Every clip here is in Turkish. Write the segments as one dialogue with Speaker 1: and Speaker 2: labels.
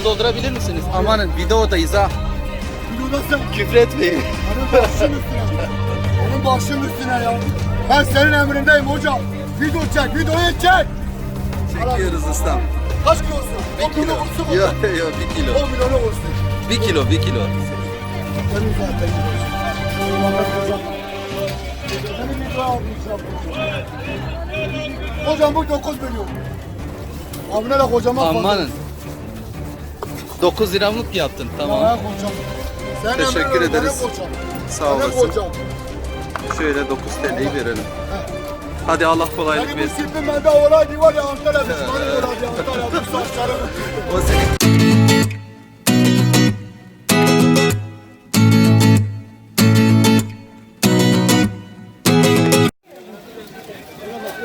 Speaker 1: kilo doldurabilir misiniz? Amanın videodayız ha.
Speaker 2: Videodasın.
Speaker 1: Küfür etmeyin.
Speaker 2: Benim başım üstüne. Benim başım üstüne ya. Ben senin emrindeyim hocam. Video çek, videoyu çek.
Speaker 1: Çekiyoruz ustam.
Speaker 2: Kaç kilosun? 10 kilo olsun mu?
Speaker 1: Yok yok bir kilo.
Speaker 2: 10 milyonu olsun.
Speaker 1: Bir kilo bir kilo.
Speaker 2: Benim zaten hocam. Bu 9 milyon. Abine de kocama fazla.
Speaker 1: Amanın. 9 liramlık yaptın
Speaker 2: Tamam. kocam. Sen
Speaker 1: Teşekkür ederiz.
Speaker 2: kocam.
Speaker 1: Sağ olasın.
Speaker 2: kocam.
Speaker 1: Şöyle 9 TL'yi verelim. Hadi Allah kolaylık
Speaker 2: Benim
Speaker 1: versin.
Speaker 2: ismim bende olaydı var ya Antalya bu saçlarımı.
Speaker 1: O senin.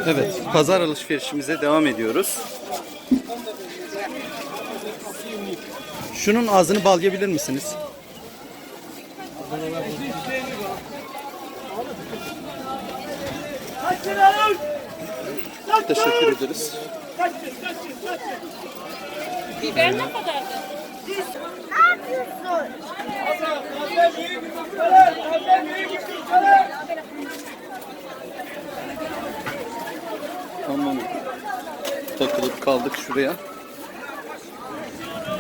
Speaker 1: Evet, pazar alışverişimize devam ediyoruz. Şunun ağzını bağlayabilir misiniz? Teşekkür ederiz.
Speaker 3: Biber ne kadardı?
Speaker 1: Tamam. Takılıp kaldık şuraya.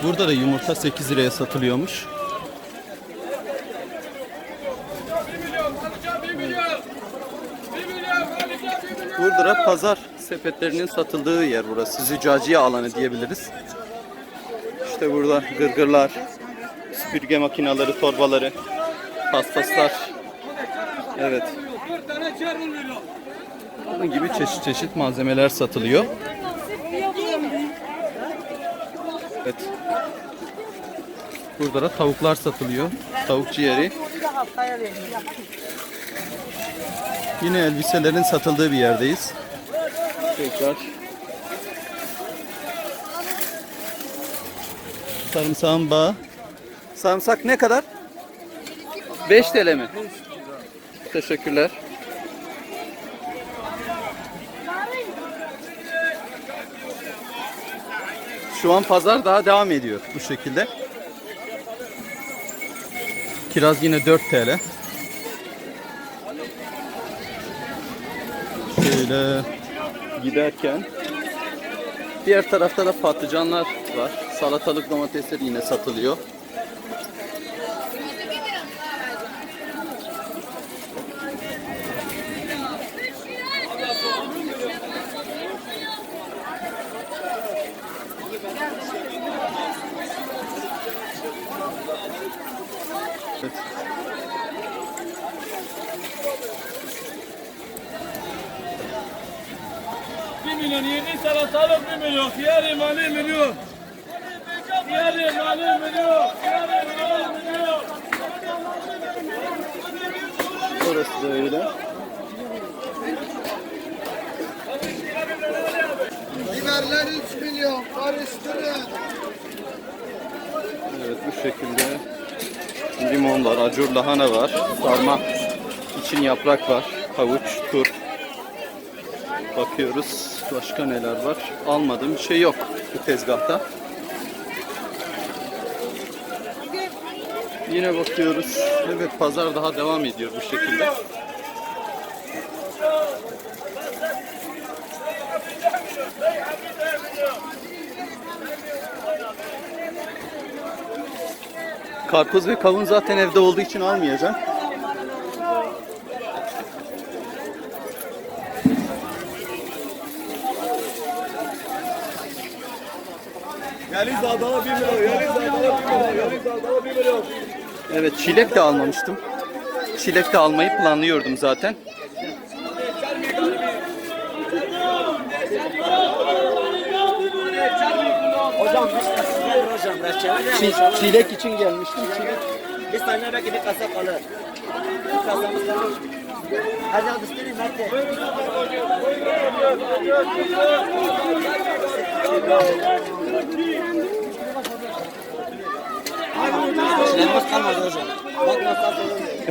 Speaker 1: Burada da yumurta 8 liraya satılıyormuş. Da pazar sepetlerinin satıldığı yer burası. Züccaciye alanı diyebiliriz. İşte burada gırgırlar, süpürge makineleri, torbaları, paspaslar. Evet. Bunun gibi çeşit çeşit malzemeler satılıyor. Evet. Burada da tavuklar satılıyor. Tavuk ciğeri. Yine elbiselerin satıldığı bir yerdeyiz. Tekrar. Sarımsağın bağı. Sarımsak ne kadar? 5 TL mi? Teşekkürler. Şu an pazar daha devam ediyor bu şekilde. Kiraz yine 4 TL. Şöyle giderken diğer tarafta da patlıcanlar var. Salatalık domatesler yine satılıyor.
Speaker 4: Milyon yedi salatalık bir milyon. Diğer imali milyon. Diğer imali milyon. Diğer imali milyon.
Speaker 1: Orası da öyle.
Speaker 2: Biberler 3 milyon karıştırın.
Speaker 1: Evet bu şekilde limon var, acur lahana var, sarma için yaprak var, havuç, tur. Bakıyoruz başka neler var. Almadığım bir şey yok bu tezgahta. Yine bakıyoruz. Evet pazar daha devam ediyor bu şekilde. Karpuz ve kavun zaten evde olduğu için almayacağım.
Speaker 4: Yeliz Adana bir milyon. Yeliz Adana bir milyon. Yeliz Adana bir milyon.
Speaker 1: Evet çilek de almamıştım. Çilek de almayı planlıyordum zaten.
Speaker 5: Hocam
Speaker 1: Çi- çilek için gelmiştim. Çilek.
Speaker 5: Biz seninle belki bir kasa kalır. Bir kasamız kalır. Hadi hadi istedim hadi. İşlerimiz kalmadı hocam. Bak nasıl olur.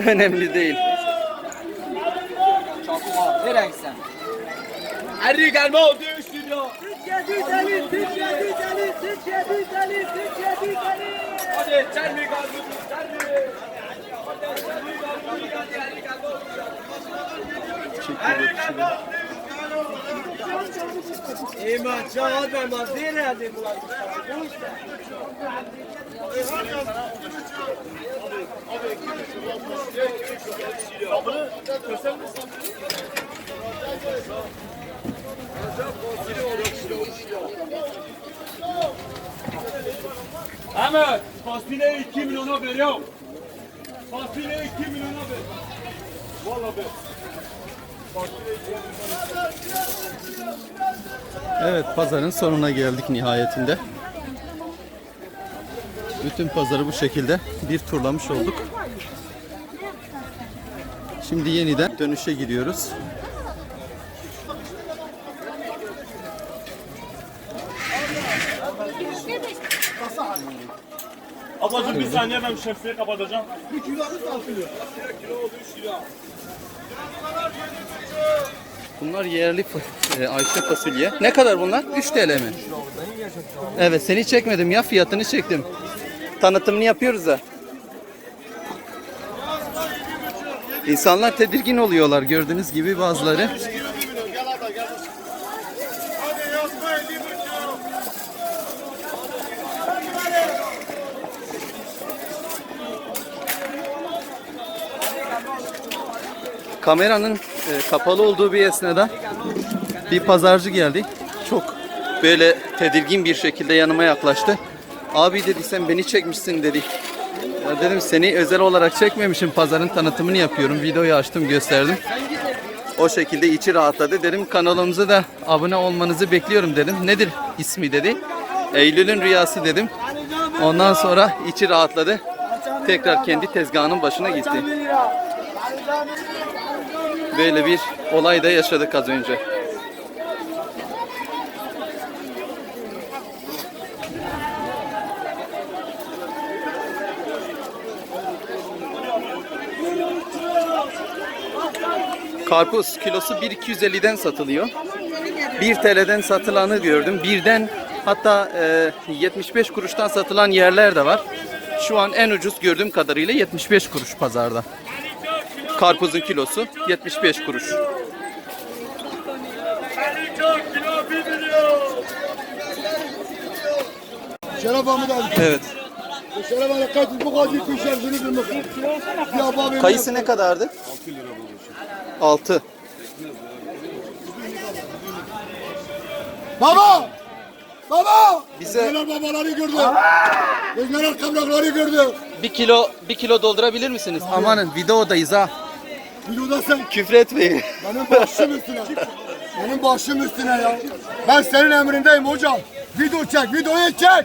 Speaker 1: Önemli değil.
Speaker 5: Nereye gitsen?
Speaker 4: Erri gelme oldu
Speaker 5: Türkiye düzeli, Türkiye düzeli, Türkiye
Speaker 4: Hadi sen mi kaldın?
Speaker 5: İman çağır ben mazdir hadi bulan.
Speaker 4: Ahmet, fasulyeyi 2 milyona veriyorum. Fasulyeyi 2 milyona ver. Vallahi ver.
Speaker 1: Evet pazarın sonuna geldik nihayetinde. Bütün pazarı bu şekilde bir turlamış olduk. Şimdi yeniden dönüşe gidiyoruz.
Speaker 4: Ablacığım bir saniye ben şemsiyeyi kapatacağım.
Speaker 1: Bunlar yerli e, Ayşe fasulye. Ne kadar bunlar? 3 TL mi? Evet seni çekmedim ya fiyatını çektim. Tanıtımını yapıyoruz da. İnsanlar tedirgin oluyorlar gördüğünüz gibi bazıları. Kameranın e, kapalı olduğu bir esnada bir pazarcı geldi. Çok böyle tedirgin bir şekilde yanıma yaklaştı. Abi dedi sen beni çekmişsin dedi. Ya dedim seni özel olarak çekmemişim pazarın tanıtımını yapıyorum. Videoyu açtım gösterdim. O şekilde içi rahatladı. Dedim kanalımıza da abone olmanızı bekliyorum dedim. Nedir ismi dedi. Eylül'ün rüyası dedim. Ondan sonra içi rahatladı. Tekrar kendi tezgahının başına gitti. Böyle bir olay da yaşadık az önce. Karpuz kilosu 1.250'den satılıyor. 1 TL'den satılanı gördüm. Birden hatta e, 75 kuruştan satılan yerler de var. Şu an en ucuz gördüğüm kadarıyla 75 kuruş pazarda. Karpuzun kilosu 75 kuruş.
Speaker 4: 54 kilo 1 milyon.
Speaker 2: Şeref Ahmet abi.
Speaker 1: Evet.
Speaker 2: Bir.
Speaker 1: Kayısı ne kadardı? 6
Speaker 2: Baba! Baba!
Speaker 1: Bize-
Speaker 2: Bizler babaları gördü. Bizler kavrakları gördü.
Speaker 1: 1 kilo 1 kilo doldurabilir misiniz? Amanın videodayız ha.
Speaker 2: Sen
Speaker 1: Küfür etmeyin.
Speaker 2: benim başım üstüne. benim başım üstüne ya. Ben senin emrindeyim hocam. Video çek, videoyu çek.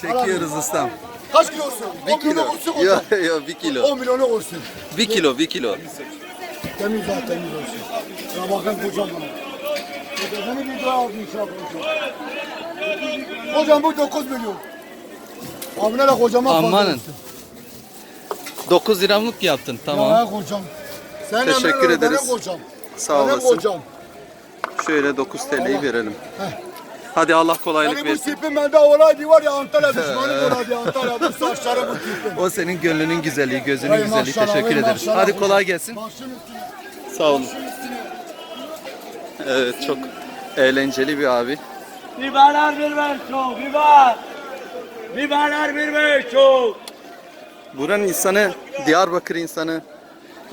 Speaker 1: Çekiyoruz ustam.
Speaker 2: Kaç kilosun? 10
Speaker 1: 1 kilo.
Speaker 2: kursun hocam.
Speaker 1: Yok yok 1 kilo.
Speaker 2: 10 milyonu kursun.
Speaker 1: 1 kilo 1 kilo.
Speaker 2: Temiz ha temiz olsun. Ya bakın hocam bana. Seni bir dua aldım inşallah hocam. Hocam bu 9 milyon. Abine de kocama fazla
Speaker 1: Amanın.
Speaker 2: olsun.
Speaker 1: 9 liramlık yaptın tamam.
Speaker 2: Ya kocam. Sen
Speaker 1: Teşekkür
Speaker 2: ver,
Speaker 1: ederiz.
Speaker 2: Kocam.
Speaker 1: Sağ
Speaker 2: Benim
Speaker 1: olasın.
Speaker 2: kocam.
Speaker 1: Şöyle 9 TL'yi verelim. Hadi Allah kolaylık
Speaker 2: Yani bu
Speaker 1: versin.
Speaker 2: tipin bende olaydı var ya Antalya düşmanı olaydı Antalya. Bu saçları bu tipin.
Speaker 1: O senin gönlünün güzelliği, gözünün
Speaker 2: Ay
Speaker 1: güzelliği.
Speaker 2: maşallah,
Speaker 1: Teşekkür
Speaker 2: ay
Speaker 1: ederiz.
Speaker 2: maşallah.
Speaker 1: Hadi kolay gelsin. Sağ olun. Evet çok eğlenceli bir abi.
Speaker 4: Biberler bir ver çok, biber. Biberler bir ver çok.
Speaker 1: Buranın insanı, Diyarbakır insanı,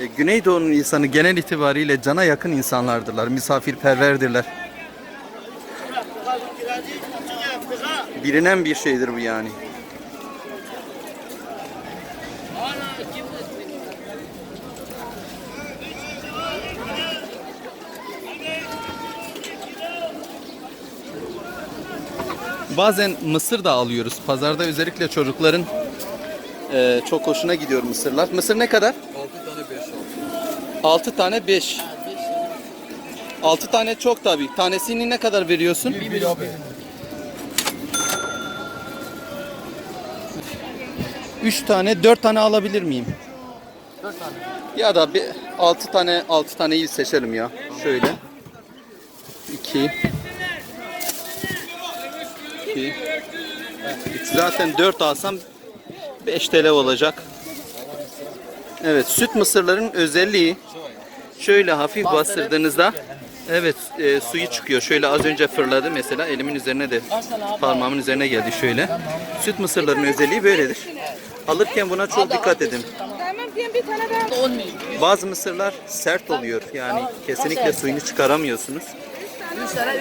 Speaker 1: e, Güneydoğu'nun insanı genel itibariyle cana yakın insanlardırlar. Misafirperverdirler. Bilinen bir şeydir bu yani. Bazen mısır da alıyoruz. Pazarda özellikle çocukların e, çok hoşuna gidiyor mısırlar. Mısır ne kadar? 6 tane 5 6 tane çok tabi. Tanesini ne kadar veriyorsun?
Speaker 2: 1 milyon.
Speaker 1: 3 tane 4 tane alabilir miyim? 4 tane. Ya da bir 6 tane 6 taneyi seçelim ya. Şöyle. 2 2 Zaten 4 alsam 5 TL olacak. Evet süt mısırların özelliği şöyle hafif bastırdığınızda evet e, suyu çıkıyor. Şöyle az önce fırladı mesela elimin üzerine de parmağımın üzerine geldi şöyle. Süt mısırların özelliği böyledir. Alırken buna çok dikkat edin.
Speaker 3: Tamam bir tane.
Speaker 1: Bazı mısırlar sert oluyor. Yani kesinlikle suyunu çıkaramıyorsunuz.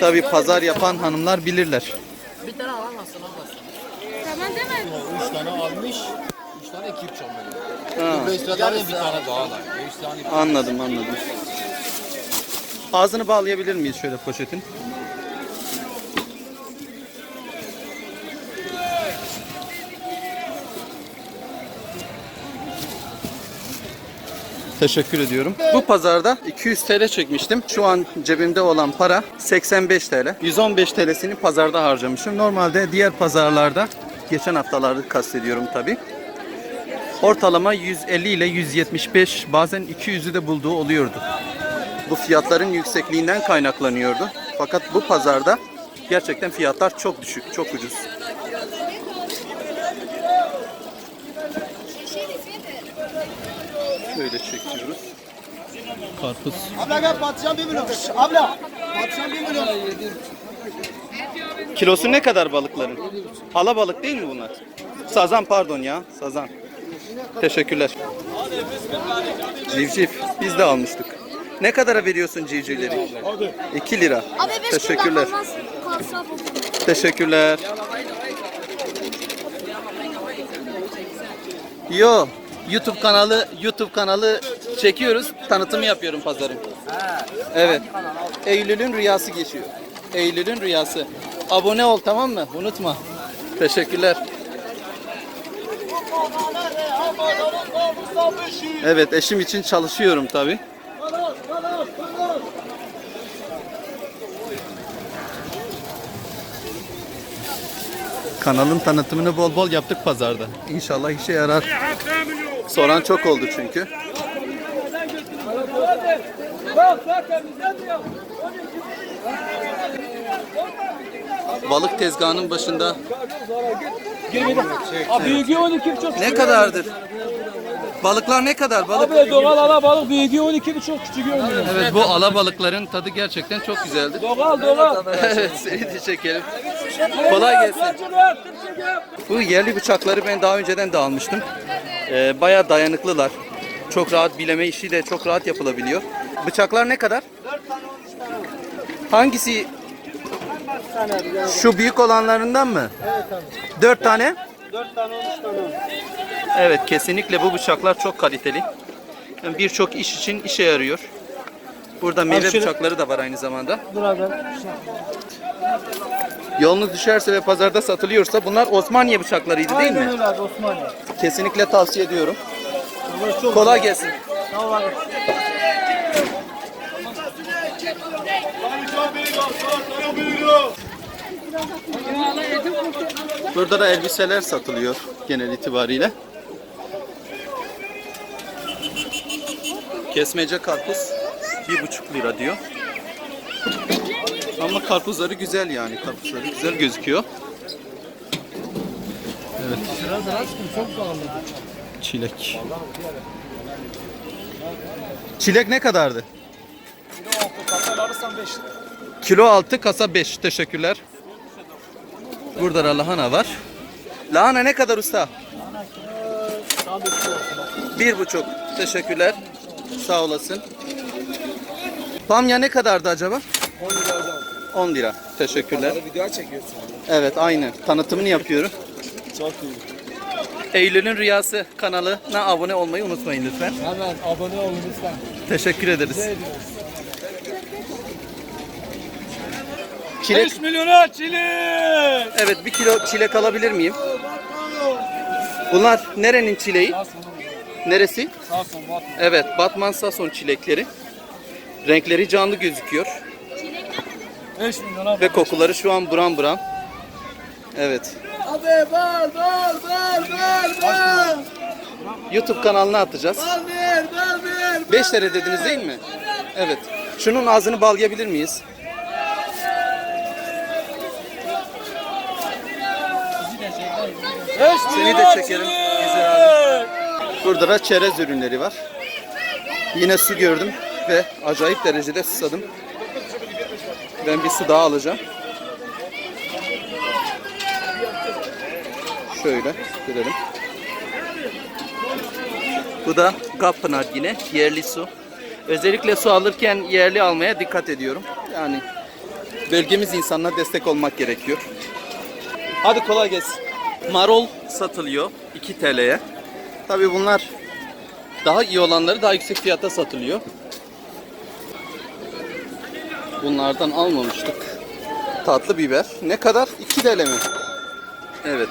Speaker 1: Tabi pazar yapan hanımlar bilirler.
Speaker 3: Tamam değil mi?
Speaker 6: Üç tane almış, tane ekip Beş tane bir tane daha var. Beş tane
Speaker 1: anladım anladım. Ağzını bağlayabilir miyiz şöyle poşetin? Teşekkür ediyorum. Bu pazarda 200 TL çekmiştim. Şu an cebimde olan para 85 TL. 115 TL'sini pazarda harcamışım. Normalde diğer pazarlarda geçen haftalarda kastediyorum tabi. Ortalama 150 ile 175 bazen 200'ü de bulduğu oluyordu. Bu fiyatların yüksekliğinden kaynaklanıyordu. Fakat bu pazarda gerçekten fiyatlar çok düşük, çok ucuz. Şöyle çekiyoruz. Karpuz.
Speaker 2: Abla gel patlıcan bir milyon. Abla patlıcan bir milyon.
Speaker 1: Kilosu ne kadar balıkların? Hala balık değil mi bunlar? Sazan pardon ya, sazan. Teşekkürler. Civciv, biz de almıştık. Ne kadara veriyorsun civcivleri? 2 lira.
Speaker 7: Abi 5
Speaker 1: Teşekkürler. Teşekkürler. Yo, YouTube kanalı YouTube kanalı çekiyoruz. Tanıtımı yapıyorum pazarın. Evet. Eylül'ün rüyası geçiyor. Eylül'ün rüyası. Abone ol tamam mı? Unutma. Teşekkürler. Evet, eşim için çalışıyorum tabi. Kanalın tanıtımını bol bol yaptık pazarda. İnşallah işe yarar. Soran çok oldu çünkü.
Speaker 4: Bak ya?
Speaker 1: Balık tezgahının başında
Speaker 4: Abi büyüğü 12 buçuk.
Speaker 1: ne kadardır? Balıklar ne kadar? Balık
Speaker 4: Abi doğal ala balık büyüğü 12 buçuk küçüğü 10 milyon.
Speaker 1: Evet bu alabalıkların tadı gerçekten çok güzeldi.
Speaker 4: Doğal doğal.
Speaker 1: evet seni de çekelim. Kolay gelsin. Bu yerli bıçakları ben daha önceden de almıştım. Ee, bayağı dayanıklılar. Çok rahat bileme işi de çok rahat yapılabiliyor. Bıçaklar ne kadar? Hangisi? Şu büyük olanlarından mı? Evet abi. 4 tane? 4 tane 13 tane. Evet kesinlikle bu bıçaklar çok kaliteli. Yani Birçok iş için işe yarıyor. Burada meyve bıçakları da var aynı zamanda. Yolunuz düşerse ve pazarda satılıyorsa bunlar Osmaniye bıçaklarıydı değil mi?
Speaker 2: öyle abi Osmaniye.
Speaker 1: Kesinlikle tavsiye ediyorum.
Speaker 2: Bunlar çok
Speaker 1: Kolay gelsin.
Speaker 2: Tamam abi.
Speaker 1: Burada da elbiseler satılıyor genel itibariyle. Kesmece karpuz bir buçuk lira diyor. Ama karpuzları güzel yani. Karpuzları güzel gözüküyor. Evet. Çilek. Çilek ne kadardı? Kilo altı kasa 5. Teşekkürler. Burada da lahana var. Lahana ne kadar usta? Bir buçuk. Teşekkürler. Sağ olasın. Bamya ne kadardı acaba? 10 lira hocam. 10 lira. Teşekkürler.
Speaker 6: video çekiyorsun.
Speaker 1: Evet aynı. Tanıtımını yapıyorum.
Speaker 6: Çok iyi.
Speaker 1: Eylül'ün Rüyası kanalına abone olmayı unutmayın lütfen.
Speaker 6: Hemen abone olun lütfen.
Speaker 1: Teşekkür ederiz. Çilek,
Speaker 4: 5 milyona çilek.
Speaker 1: evet bir kilo çilek alabilir miyim? Bunlar nerenin çileği? Neresi?
Speaker 4: Sağ son bak.
Speaker 1: Evet, Batman Sason çilekleri. Renkleri canlı gözüküyor
Speaker 4: 5 milyona
Speaker 1: ve kokuları şu an buram buram. Evet.
Speaker 2: Abi ver ver ver ver ver.
Speaker 1: YouTube kanalına atacağız.
Speaker 2: Ver ver ver.
Speaker 1: 5 lira dediniz değil mi? Evet. Şunun ağzını bağlayabilir miyiz? Seni de çekelim. Burada da çerez ürünleri var. Yine su gördüm ve acayip derecede susadım. Ben bir su daha alacağım. Şöyle görelim. Bu da Gapınar yine yerli su. Özellikle su alırken yerli almaya dikkat ediyorum. Yani bölgemiz insanına destek olmak gerekiyor. Hadi kolay gelsin. Marol satılıyor 2 TL'ye. Tabi bunlar daha iyi olanları daha yüksek fiyata satılıyor. Bunlardan almamıştık. Tatlı biber. Ne kadar? 2 TL mi? Evet.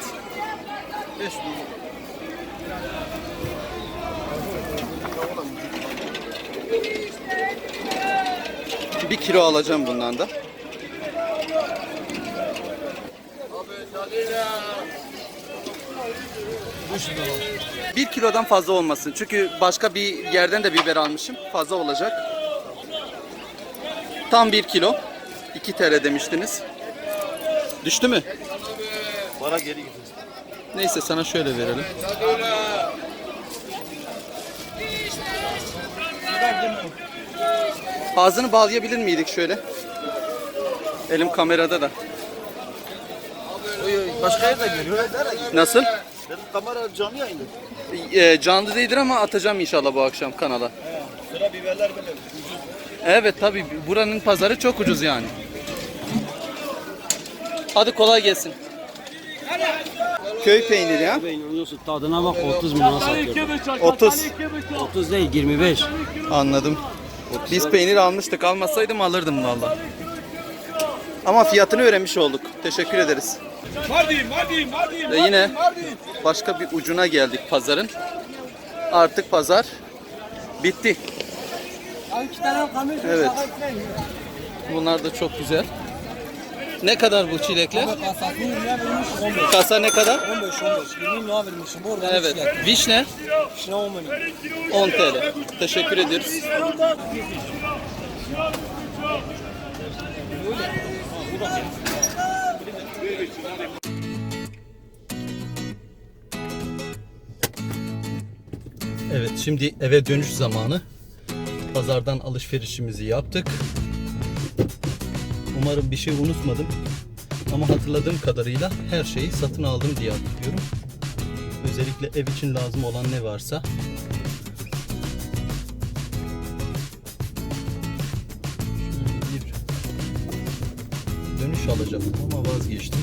Speaker 1: Bir kilo alacağım bundan da. Bir kilodan fazla olmasın. Çünkü başka bir yerden de biber almışım. Fazla olacak. Tam bir kilo. 2 TL demiştiniz. Düştü mü?
Speaker 6: Bana geri gidin.
Speaker 1: Neyse sana şöyle verelim. Ağzını bağlayabilir miydik şöyle? Elim kamerada da.
Speaker 6: Başka yerde görüyor.
Speaker 1: Nasıl?
Speaker 6: Benim kamera canlı yayında.
Speaker 1: Ee, canlı değildir ama atacağım inşallah bu akşam kanala.
Speaker 6: Sıra biberler böyle.
Speaker 1: Evet tabi buranın pazarı çok ucuz yani. Hadi kolay gelsin. Köy peyniri ya.
Speaker 7: İnanıyorsun tadına bak 30 milyon satıyor.
Speaker 1: 30.
Speaker 7: 30 değil 25.
Speaker 1: Anladım. Biz peynir almıştık. Almasaydım alırdım valla. Ama fiyatını öğrenmiş olduk. Teşekkür ederiz.
Speaker 4: Mardin, Mardin, Mardin.
Speaker 1: Ve yine başka bir ucuna geldik pazarın. Artık pazar bitti. Evet. Bunlar da çok güzel. Ne kadar bu çilekler? Kasa ne kadar?
Speaker 7: 15 15 20 milyon vermişim bu organik
Speaker 1: Evet. Vişne
Speaker 7: Şuna 10 milyon.
Speaker 1: 10 TL. Teşekkür ediyoruz. Evet şimdi eve dönüş zamanı. Pazardan alışverişimizi yaptık. Umarım bir şey unutmadım. Ama hatırladığım kadarıyla her şeyi satın aldım diye hatırlıyorum. Özellikle ev için lazım olan ne varsa dönüş alacaktım ama vazgeçtim.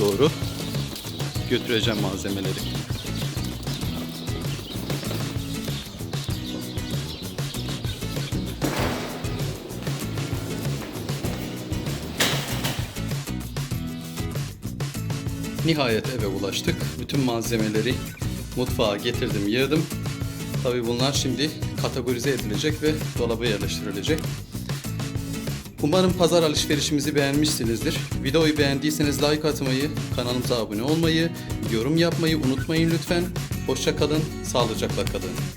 Speaker 1: Doğru götüreceğim malzemeleri. Nihayet eve ulaştık. Bütün malzemeleri mutfağa getirdim, yığdım. Tabii bunlar şimdi kategorize edilecek ve dolaba yerleştirilecek. Umarım pazar alışverişimizi beğenmişsinizdir. Videoyu beğendiyseniz like atmayı, kanalımıza abone olmayı, yorum yapmayı unutmayın lütfen. Hoşça kalın, sağlıcakla kalın.